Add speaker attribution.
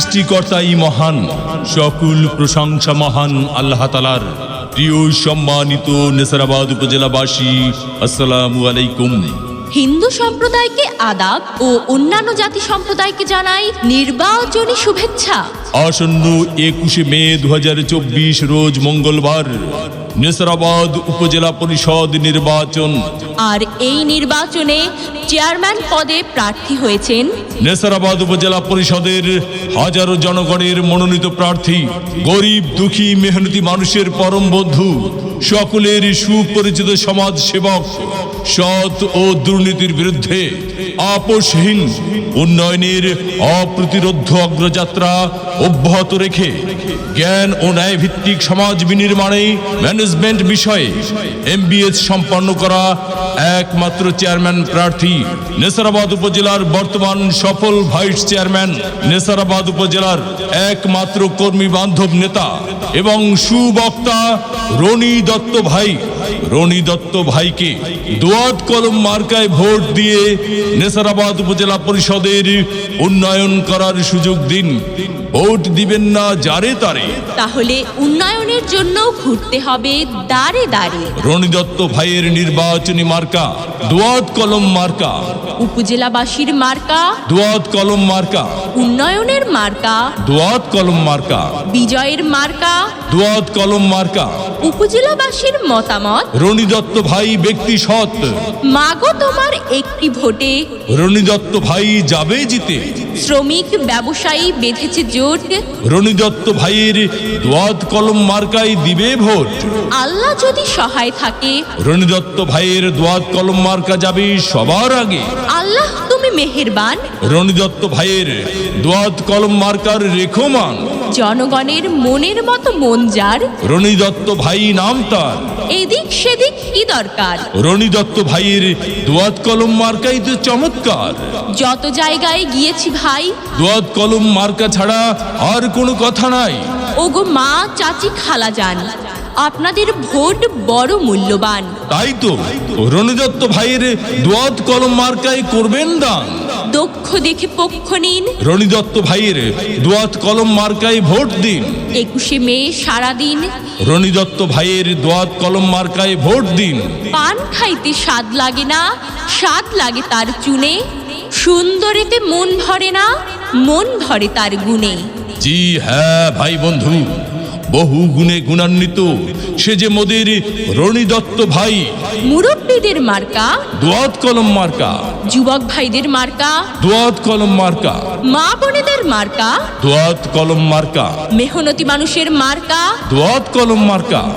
Speaker 1: সৃষ্টিকর্তাই মহান সকল প্রশংসা মহান আল্লাহ তালার প্রিয় সম্মানিত নেসারাবাদ উপজেলাবাসী আসসালামু আলাইকুম।
Speaker 2: হিন্দু সম্প্রদায়কে আদাব ও অন্যান্য জাতি সম্প্রদায়কে জানাই নির্বাচনী শুভেচ্ছা।
Speaker 1: আসন্ন একুশে মে দু হাজার চব্বিশ রোজ মঙ্গলবার। নেসারাবাদ উপজেলা পরিষদ নির্বাচন।
Speaker 2: আর এই নির্বাচনে চেয়ারম্যান পদে প্রার্থী হয়েছেন
Speaker 1: নেসারাবাদ উপজেলা পরিষদের হাজারো জনগণের মনোনীত প্রার্থী গরিব দুঃখী মেহনতি মানুষের পরম বন্ধু। সকলের সুপরিচিত সমাজ সেবক, সৎ ও দুর্নীতির বিরুদ্ধে আপোষহীন উন্নয়নের অপ্রতিরোধ অগ্রযাত্রা অব্যাহত রেখে জ্ঞান ও ন্যায় ভিত্তিক সমাজ বিনির্মাণে ম্যানেজমেন্ট বিষয়ে এমবিএস সম্পন্ন করা একমাত্র চেয়ারম্যান প্রার্থী নেসারাবাদ উপজেলার বর্তমান সফল ভাইস চেয়ারম্যান নেসারাবাদ উপজেলার একমাত্র কর্মী বান্ধব নেতা এবং সুবক্তা রনি দত্ত ভাই, রনি দত্ত ভাইকে দোয়াত কলম মার্কায় ভোট দিয়ে নেসারাবাদ উপজেলা পরিষদের উন্নয়ন করার সুযোগ দিন। ভোট দিবেন না যারে তারে।
Speaker 2: তাহলে উন্নয়নের জন্য ঘুরতে হবে দাঁড়ে দাঁড়ে
Speaker 1: রনি দত্ত ভাইয়ের নির্বাচনী মার্কা দোয়াত কলম মার্কা।
Speaker 2: উপজেলাবাসীর মার্কা
Speaker 1: দোয়াত কলম মার্কা।
Speaker 2: উন্নয়নের মার্কা
Speaker 1: দোয়াত কলম মার্কা।
Speaker 2: বিজয়ের মার্কা
Speaker 1: দোয়াত কলম মার্কা।
Speaker 2: উপজেলাবাসীর মতামত।
Speaker 1: রনি দত্ত ভাই ব্যক্তি সৎ।
Speaker 2: মাগো তোমার একটি ভোটে।
Speaker 1: রনি দত্ত ভাই যাবে জিতে।
Speaker 2: শ্রমিক ব্যবসায়ী বেঁধেছে জোট।
Speaker 1: রনি দত্ত ভাইয়ের দোয়াত কলম মার্কায় দিবে ভোট।
Speaker 2: আল্লাহ যদি সহায় থাকে।
Speaker 1: রনি দত্ত ভাইয়ের দোয়াত কলম মার্কা যাবে সবার আগে।
Speaker 2: আল্লাহ তুমি মেহেরবান।
Speaker 1: রনি দত্ত ভাইয়ের দোয়াত কলম মার্কার রেখমান।
Speaker 2: জনগণের মনের মতো মন যার।
Speaker 1: রনি দত্ত ভাই নাম তার।
Speaker 2: এদিক সেদিক কি দরকার?
Speaker 1: রনি দত্ত ভাইয়ের দোয়াত কলম মার্কাই তো চমৎকার।
Speaker 2: যত জায়গায় গিয়েছি ভাই
Speaker 1: দোয়াত কলম মার্কা ছাড়া আর কোনো কথা নাই।
Speaker 2: ওগো মা চাচি খালা যান। আপনাদের ভোট বড় মূল্যবান।
Speaker 1: তাই তো রনি দত্ত ভাইয়ের দোয়াত কলম মার্কায় করবেন দান।
Speaker 2: দক্ষ দেখে পক্ষ নিন।
Speaker 1: রনি দত্ত ভাইয়ের দোয়াত কলম মার্কায় ভোট দিন।
Speaker 2: একুশে মে সারাদিন
Speaker 1: রনি দত্ত ভাইয়ের দোয়াত কলম মার্কায় ভোট দিন।
Speaker 2: পান খাইতে স্বাদ লাগে না স্বাদ লাগে তার চুনে। সুন্দরেতে মন ভরে না মন ভরে তার গুণে।
Speaker 1: জি হ্যাঁ ভাই বন্ধু। বহু গুণে গুণান্বিত। সে যে মোদের রণী দত্ত ভাই।
Speaker 2: মুরব্বীদের মার্কা।
Speaker 1: দোয়াত কলম মার্কা।
Speaker 2: যুবক ভাইদের মার্কা।
Speaker 1: দোয়াত কলম মার্কা।
Speaker 2: মা বোনেদের মার্কা।
Speaker 1: দোয়াত কলম মার্কা।
Speaker 2: মেহনতি মানুষের মার্কা।
Speaker 1: দোয়াত কলম মার্কা।